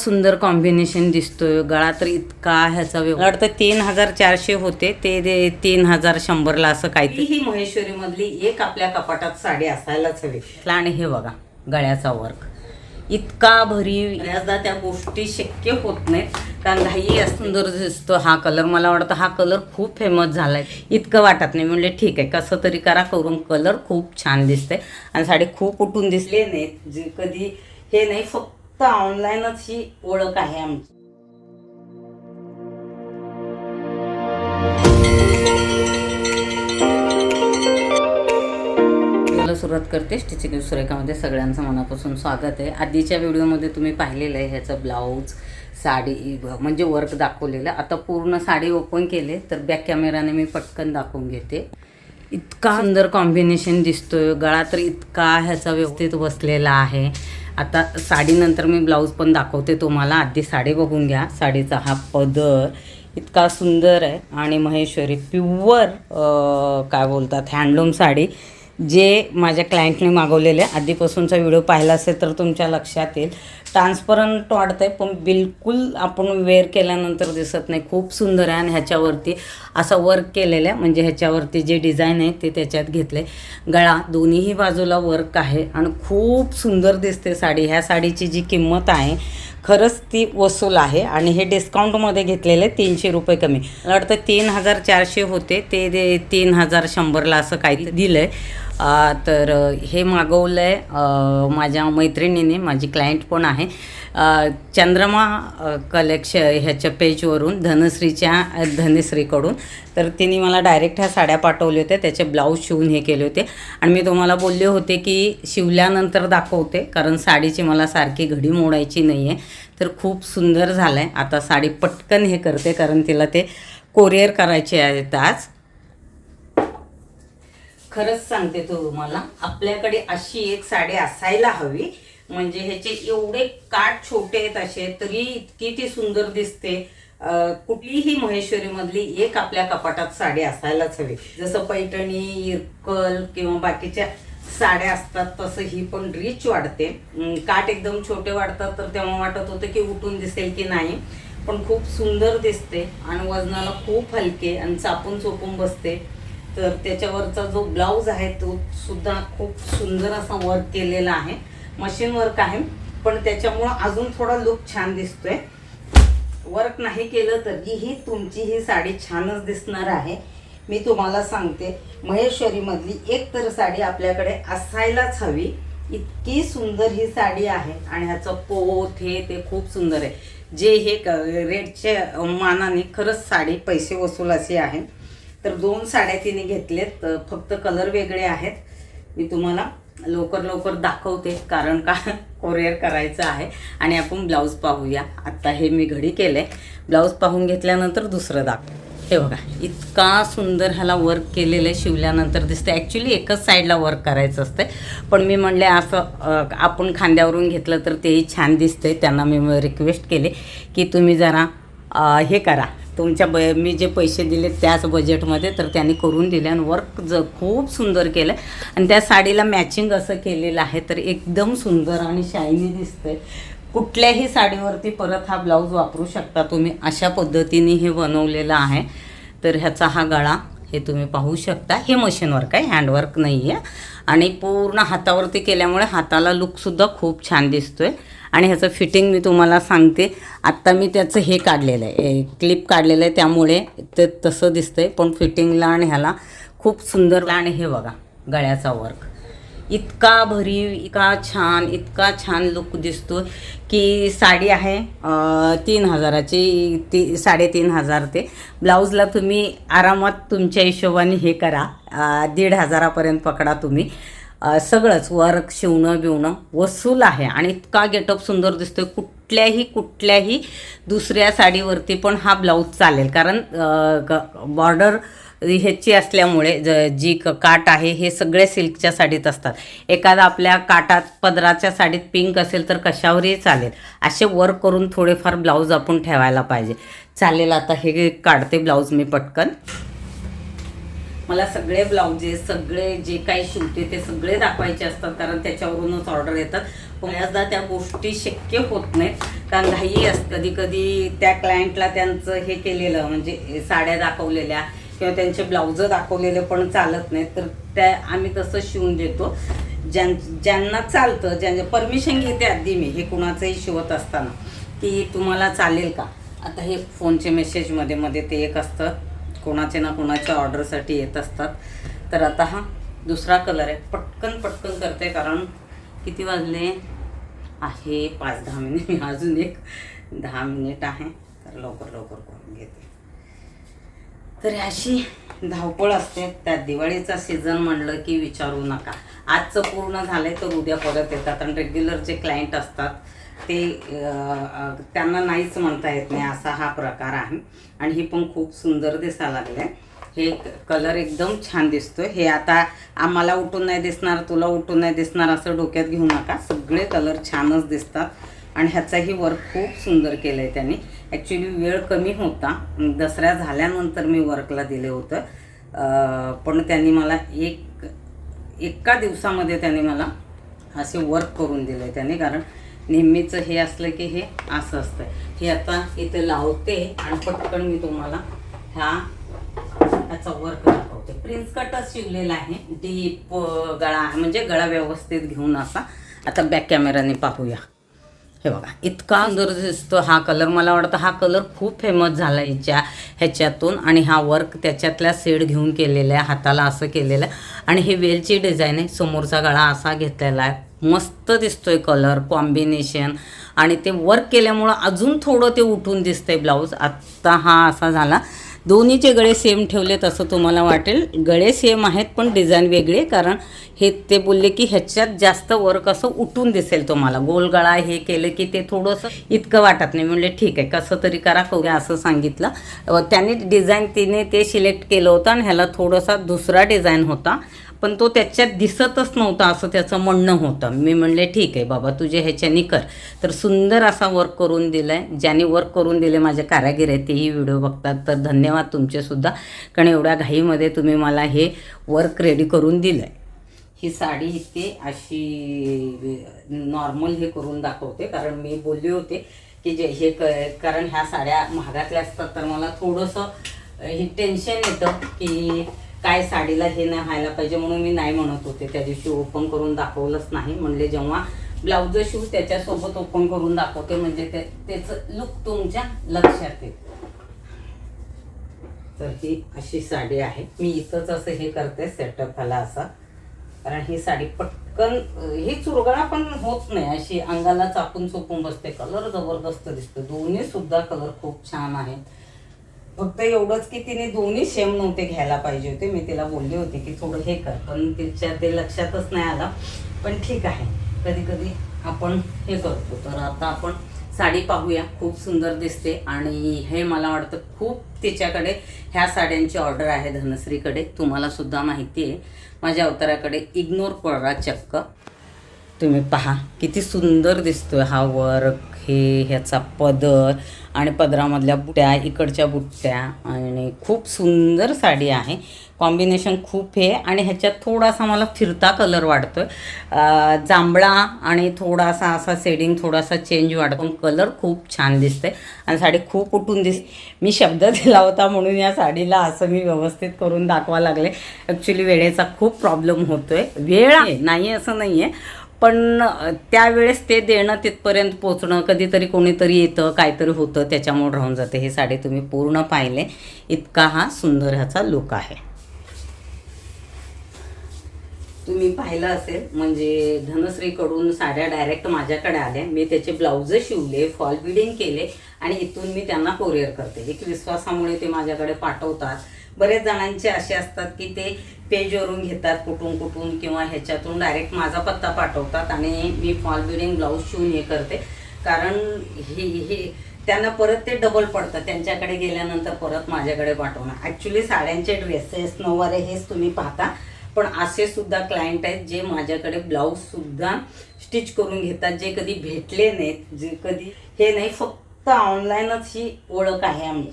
सुंदर कॉम्बिनेशन दिसतोय. गळा तर इतका ह्याचा मला वाटतं तीन हजार चारशे होते. ते तीन हजार शंभरला असं काहीतरी. ही महेश्वरी मधली एक आपल्या कपाटात साडी असायलाच हवी. आणि हे बघा गळ्याचा वर्क इतका भरीव बऱ्याचदा त्या गोष्टी शक्य होत नाहीत. कारण घाई सुंदर दिसतो हा कलर मला वाटतं हा कलर खूप फेमस झालाय. इतकं वाटत नाही. म्हणजे ठीक आहे कसं तरी करा करून. कलर खूप छान दिसते आणि साडी खूप उठून दिसले नाहीत. जे कधी हे नाही फक्त ऑनलाईनच ही ओळख आहे आमची. सुरुवात करते स्टिचिंग सुरेखामध्ये सगळ्यांचं मनापासून स्वागत आहे. आधीच्या व्हिडिओमध्ये तुम्ही पाहिलेलं आहे ह्याचं ब्लाऊज साडी म्हणजे वर्क दाखवलेलं. आता पूर्ण साडी ओपन केले तर बॅक कॅमेराने मी पटकन दाखवून घेते. इतका सुंदर कॉम्बिनेशन दिसतोय. गळा तर इतका ह्याचा व्यवस्थित बसलेला आहे. आता साडीनंतर मी ब्लाऊज पण दाखवते तुम्हाला. आधी साडी बघून घ्या. साडीचा हा पदर इतका सुंदर आहे. आणि महेश्वरी प्युअर काय बोलतात हँडलूम साडी. जे माझ्या क्लायंटने मागवलेले आधीपासूनचा व्हिडिओ पाहिला असेल तर तुमच्या लक्षात येईल. ट्रान्सपरंट वाटतंय पण बिलकुल आपण वेअर केल्यानंतर दिसत नाही. खूप सुंदर आहे आणि ह्याच्यावरती असं वर्क केलेलं आहे. म्हणजे ह्याच्यावरती जे डिझाईन आहे ते त्याच्यात घेतले गळा दोन्हीही बाजूला वर्क आहे. आणि खूप सुंदर दिसते साडी. ह्या साडीची जी किंमत आहे खरंच ती वसूल आहे आणि हे डिस्काउंटमध्ये घेतलेले तीनशे रुपये कमी. मला वाटतं तीन हजार चारशे होते ते दे तीन हजार शंभरला असं काही दिलं आहे तर हे मागवलं आहे माझ्या मैत्रिणीने माझी क्लायंट पण आहे. चंद्रमा कलेक्श ह्याच्या पेजवरून धनश्रीच्या धनश्रीकडून. तर तिने मला डायरेक्ट ह्या साड्या पाठवल्या होत्या. त्याचे ब्लाऊज शिवून हे केले होते. आणि मी तुम्हाला बोलले होते की शिवल्यानंतर दाखवते कारण साडीची मला सारखी घडी मोडायची नाही आहे तर खूप सुंदर झालं आहे आता साडी पटकन हे करते कारण तिला ते कोरिअर करायचे आहेत आज. खरंच सांगते तू तुम्हाला आपल्याकडे अशी एक साडी असायला हवी म्हणजे ह्याचे एवढे काठ छोटे आहेत असे तरी इतकी ती सुंदर दिसते. कुठलीही महेश्वरी मधली एक आपल्या कपाटात साडी असायलाच हवी. जसं पैठणी इरकल किंवा बाकीच्या साड्या असतात तसं ही पण रिच वाढते. काठ एकदम छोटे वाढतात तर तेव्हा वाटत होतं की उठून दिसेल की नाही. पण खूप सुंदर दिसते आणि वजनाला खूप हलके आणि चापून चोपून बसते. तर त्याच्यावरचा जो ब्लाऊज आहे तो सुद्धा खूप सुंदर असा वर्क केलेला आहे. मशीन वर्क आहे पण त्याच्यामुळं अजून थोडा लुक छान दिसतोय. वर्क नाही केलं तरीही तुमची ही साडी छानच दिसणार आहे. मी तुम्हाला सांगते महेश्वरीमधली एक तर साडी आपल्याकडे असायलाच हवी. इतकी सुंदर ही साडी आहे आणि ह्याचं पोत हे ते खूप सुंदर आहे. जे हे क- रेटच्या मानाने खरंच साडी पैसे वसूल अशी आहे. तर दोन साड्या तिने घेतलेत फक्त कलर वेगळे आहेत. मी तुम्हाला लवकर लवकर दाखवते कारण का कोरिअर करायचं आहे. आणि आपण ब्लाऊज पाहूया. आत्ता हे मी घडी केलं आहे ब्लाऊज पाहून घेतल्यानंतर दुसरं दाखव. हे बघा इतका सुंदर ह्याला वर्क केलेलं आहे शिवल्यानंतर दिसतं ॲक्च्युली एकच साईडला वर्क करायचं असतं पण मी म्हणले असं आपण खांद्यावरून घेतलं तर तेही छान दिसतंय. त्यांना मी रिक्वेस्ट केले की तुम्ही जरा हे करा. तुमच्या ब मी जे पैसे दिले त्याच बजेटमध्ये तर त्यांनी करून दिले आणि वर्क ज खूप सुंदर केलं आणि त्या साडीला मॅचिंग असं केलेलं आहे तर एकदम सुंदर आणि शायनी दिसतंय. कुठल्याही साडीवरती परत हा ब्लाऊज वापरू शकता तुम्ही. अशा पद्धतीने हे बनवलेलं आहे. तर ह्याचा हा गळा हे तुम्ही पाहू शकता. हे मशीनवर्क आहे हँडवर्क नाही आहे आणि पूर्ण हातावरती केल्यामुळे हाताला लुकसुद्धा खूप छान दिसतो आहे आणि ह्याचं फिटिंग मी तुम्हाला सांगते. आत्ता मी त्याचं हे काढलेलं आहे. क्लिप काढलेलं आहे. त्यामुळे ते तसं दिसतं आहे पण फिटिंगला आणि ह्याला खूप सुंदर आणि हे बघा गळ्याचा वर्क इतका भरीव इतका छान इतका छान लुक दिसतो की साडी आहे तीन हजाराची. ती साडेतीन हजार ते. ब्लाऊजला तुम्ही आरामात तुमच्या हिशोबाने हे करा. दीड हजारापर्यंत पकडा तुम्ही. सगळंच वर्क शिवणं बिवणं वसूल आहे. आणि इतका गेटअप सुंदर दिसतोय. कुठल्याही कुठल्याही दुसऱ्या साडीवरती पण हा ब्लाऊज चालेल. कारण बॉर्डर ह्याची असल्यामुळे ज जी क काट आहे हे सगळे सिल्कच्या साडीत असतात. एखादा आपल्या काटात पदराच्या साडीत पिंक असेल तर कशावरही चालेल. असे वर्क करून थोडेफार ब्लाऊज आपण ठेवायला पाहिजे. चालेल आता हे काढते ब्लाऊज मी पटकन. मला सगळे ब्लाउजेस सगळे जे काही शिवते ते सगळे दाखवायचे असतात कारण त्याच्यावरूनच ऑर्डर येतात. बऱ्याचदा त्या गोष्टी शक्य होत नाहीत. कारण घाई असते. कधी कधी त्या क्लायंटला त्यांचं हे केलेलं म्हणजे साड्या दाखवलेल्या किंवा त्यांचे ब्लाउज दाखवलेले पण चालत नाहीत. तर त्या आम्ही तसं शिवून देतो. ज्यां ज्यांना चालतं ज्यांचे परमिशन घेते आधी मी हे कुणाचंही शिवत असताना की तुम्हाला चालेल का? आता हे फोनचे मेसेजमध्ये मध्ये ते एक असतं. कोणाचे ना कोणाच्या ऑर्डरसाठी येत असतात. तर आता हा दुसरा कलर आहे. पटकन पटकन करते कारण किती वाजले? आहे पाच दहा मिनिट. अजून एक दहा मिनिट आहे. तर लवकर लवकर करून घेते. तर अशी धावपळ असते. त्यात दिवाळीचा सीझन म्हणलं की विचारू नका. आजचं पूर्ण झालंय तर उद्या परत येतात. आणि रेग्युलर जे क्लायंट असतात ते त्यांना नाहीच म्हणता येत नाही. असा हा प्रकार आहे. आणि ही पण खूप सुंदर दिसायला लागले हे कलर एकदम छान दिसतो हे आता आम्हाला उठून नाही दिसणार तुला उठून नाही दिसणार असं डोक्यात घेऊ नका. सगळे कलर छानच दिसतात. आणि ह्याचाही वर्क खूप सुंदर केलं आहे त्यांनी. ॲक्च्युली वेळ कमी होता. दसऱ्या झाल्यानंतर मी वर्कला दिलं होतं. पण त्यांनी मला एक एका दिवसामध्ये त्यांनी मला असे वर्क करून दिलं आहे त्याने. कारण नेहमीचं हे असलं की हे असं असतं. हे आता इथे लावते आणि पटकन मी तुम्हाला ह्या ह्याचा वर्क दाखवते. प्रिन्स कटच शिवलेला आहे. डीप गळा म्हणजे गळा व्यवस्थित घेऊन असा. आता बॅक कॅमेराने पाहूया. हे बघा इतका सुंदर दिसतो हा कलर मला वाटतं हा कलर खूप फेमस झाला हिच्या ह्याच्यातून. आणि हा वर्क त्याच्यातल्या सेड घेऊन केलेला आहे हाताला असं केलेलं. आहे आणि हे वेलची डिझाईन आहे. समोरचा गळा असा घेतलेला आहे. मस्त दिसतोय कलर कॉम्बिनेशन आणि ते वर्क केल्यामुळं अजून थोडं ते उठून दिसतंय ब्लाऊज आत्ता हा असा झाला. दोन्हीचे गळे सेम ठेवले तसं तुम्हाला वाटेल. गळे सेम आहेत पण डिझाईन वेगळे कारण हे ते बोलले की ह्याच्यात जास्त वर्क असं उठून दिसेल तुम्हाला. गोल गळा हे केलं की ते थोडंसं इतकं वाटत नाही. म्हणले ठीक आहे कसं तरी करा करूया असं सांगितलं. त्याने डिझाईन तिने ते सिलेक्ट केलं होतं आणि ह्याला थोडासा दुसरा डिझाईन होता. पण तो त्याच्यात दिसतच नव्हता असं त्याचं म्हणणं होतं. मी म्हणले ठीक आहे बाबा तुझे ह्याच्याने कर. तर सुंदर असा वर्क करून दिला आहे ज्याने वर्क करून दिले माझे कारागीर आहेत तेही व्हिडिओ बघतात. तर धन्यवाद तुमचेसुद्धा कारण एवढ्या घाईमध्ये तुम्ही मला हे वर्क रेडी करून दिलं आहे ही साडी इथे अशी नॉर्मल हे करून दाखवते. कारण मी बोलले होते की जे हे क कारण ह्या साड्या महागातल्या असतात. तर मला थोडंसं हे टेन्शन येतं की काय साडीला हे नाही व्हायला पाहिजे म्हणून मी नाही म्हणत होते. त्या दिवशी ओपन करून दाखवलंच नाही. म्हणले जेव्हा ब्लाउज शिव त्याच्यासोबत ओपन करून दाखवते म्हणजे ते त्याचं लुक तुमच्या लक्षात येईल. तर ही अशी साडी आहे. मी इथंच असं हे करते सेटअप ह्याला असा. कारण ही साडी पटकन ही चुरगळा पण होत नाही. अशी अंगाला चापून चोपून बसते. कलर जबरदस्त दिसतो. दोन्ही सुद्धा कलर खूप छान आहेत. फक्त एवढंच की तिने दोन्ही सेम नव्हते घ्यायला पाहिजे होते. मी तिला बोलले होते की थोडं हे कर पण तिच्या ते लक्षातच नाही आलं. पण ठीक आहे. कधी कधी आपण हे करतो. तर आता आपण साडी पाहूया. खूप सुंदर दिसते आणि हे मला वाटतं खूप तिच्याकडे ह्या साड्यांची ऑर्डर आहे धनश्रीकडे. तुम्हाला सुद्धा माहिती आहे. माझ्या अवताराकडे इग्नोर करा चक्क. तुम्ही पहा किती सुंदर दिसतोय हा वर्क. हे ह्याचा पदर आणि पदरामधल्या बुट्या इकडच्या बुट्ट्या आणि खूप सुंदर साडी आहे. कॉम्बिनेशन खूप हे आणि ह्याच्यात थोडासा मला फिरता कलर वाटतो आहे जांभळा आणि थोडासा असा शेडिंग थोडासा चेंज वाटतो. कलर खूप छान दिसते आणि साडी खूप उठून दिस मी शब्द दिला होता म्हणून या साडीला असं मी व्यवस्थित करून दाखवा लागले. ॲक्च्युली वेळेचा खूप प्रॉब्लेम होतोय. वेळ आहे नाही असं नाही आहे पण त्यावेळेस ते देणं तिथपर्यंत पोचणं कधीतरी कोणीतरी येतं काहीतरी होतं त्याच्यामुळे राहून जाते. हे साडी तुम्ही पूर्ण पाहिले. इतका हा सुंदर ह्याचा लुक आहे. तुम्ही पाहिलं असेल म्हणजे धनश्रीकडून साड्या डायरेक्ट माझ्याकडे आल्या. मी त्याचे ब्लाऊज शिवले फॉल बिडिंग केले आणि इथून मी त्यांना कोरिअर करते. एक विश्वासामुळे ते माझ्याकडे पाठवतात. बरेच जणांचे असे असतात की ते पेजवरून घेतात कुठून कुठून किंवा ह्याच्यातून डायरेक्ट माझा पत्ता पाठवतात आणि मी फॉल बिडिंग ब्लाऊज शिवून हे करते. कारण हे हे त्यांना परत ते डबल पडतं त्यांच्याकडे गेल्यानंतर परत माझ्याकडे पाठवणं. ॲक्च्युली साड्यांचे ड्रेसेस नऊवारे हेच तुम्ही पाहता. पण असे सुद्धा क्लायंट आहेत जे माझ्याकडे ब्लाऊज सुद्धा स्टिच करून घेतात. जे कधी भेटले नाहीत जे कधी हे नाही फक्त ऑनलाईनच ही ओळख आहे आम्ही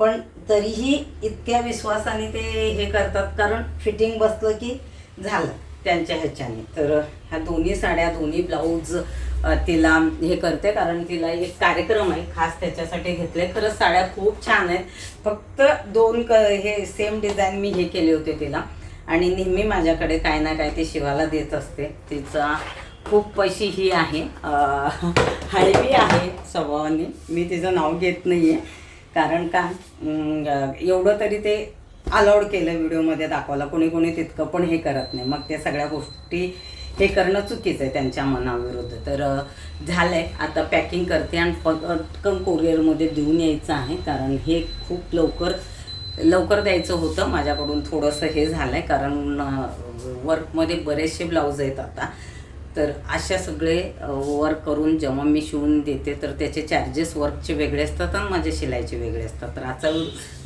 पण तरीही इतक्या विश्वासाने ते हे करतात. कारण फिटिंग बसलं की झालं त्यांच्या ह्याच्याने. तर ह्या दोन्ही साड्या दोन्ही ब्लाऊज तिला हे करते. कारण तिला एक कार्यक्रम आहे खास त्याच्यासाठी घेतले खरंच साड्या खूप छान आहेत. फक्त दोन क हे सेम डिझाईन मी हे केले होते तिला. आणि नेहमी माझ्याकडे काय ना काय ते शिवायला देत असते. तिचा खूप पैशी ही आहे. हळवी आहे स्वभावाने. मी तिचं नाव घेत नाही आहे कारण का एवढं तरी ते अलाउड केलं व्हिडिओमध्ये दाखवायला. कोणी कोणी तितकं पण हे करत नाही. मग त्या सगळ्या गोष्टी हे करणं चुकीचं आहे त्यांच्या मनाविरुद्ध. तर झालं आहे आता पॅकिंग करते आणि पटकन कोरिअरमध्ये देऊन यायचं आहे. कारण हे खूप लवकर लवकर द्यायचं होतं. माझ्याकडून थोडंसं हे झालं आहे कारण वर्कमध्ये बरेचसे ब्लाऊज आहेत आता. तर अशा सगळे वर्क करून जेव्हा मी शिवून देते तर त्याचे चार्जेस वर्कचे वेगळे असतात आणि माझे शिलाईचे वेगळे असतात. तर आजचा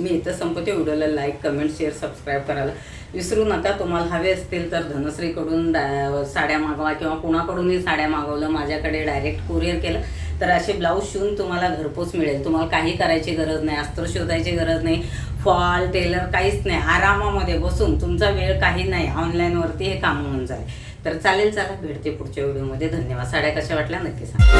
मी इथं संपते. व्हिडिओला लाईक कमेंट शेअर सबस्क्राईब करायला विसरू नका. तुम्हाला हवे असतील तर धनश्रीकडून डा- साड्या मागवा किंवा कुणाकडूनही साड्या मागवलं माझ्याकडे डायरेक्ट कुरिअर केलं तर असे ब्लाऊज शिवून तुम्हाला घरपोच मिळेल. तुम्हाला काही करायची गरज नाही अस्त्र शोधायची गरज नाही फॉल टेलर काहीच नाही. आरामामध्ये बसून तुमचा वेळ काही नाही. ऑनलाईनवरती हे काम होऊन जाईल. तर चालेल चला. भेटते पुढच्या व्हिडिओमध्ये. धन्यवाद. साड्या कशा वाटल्या नक्की सांगा.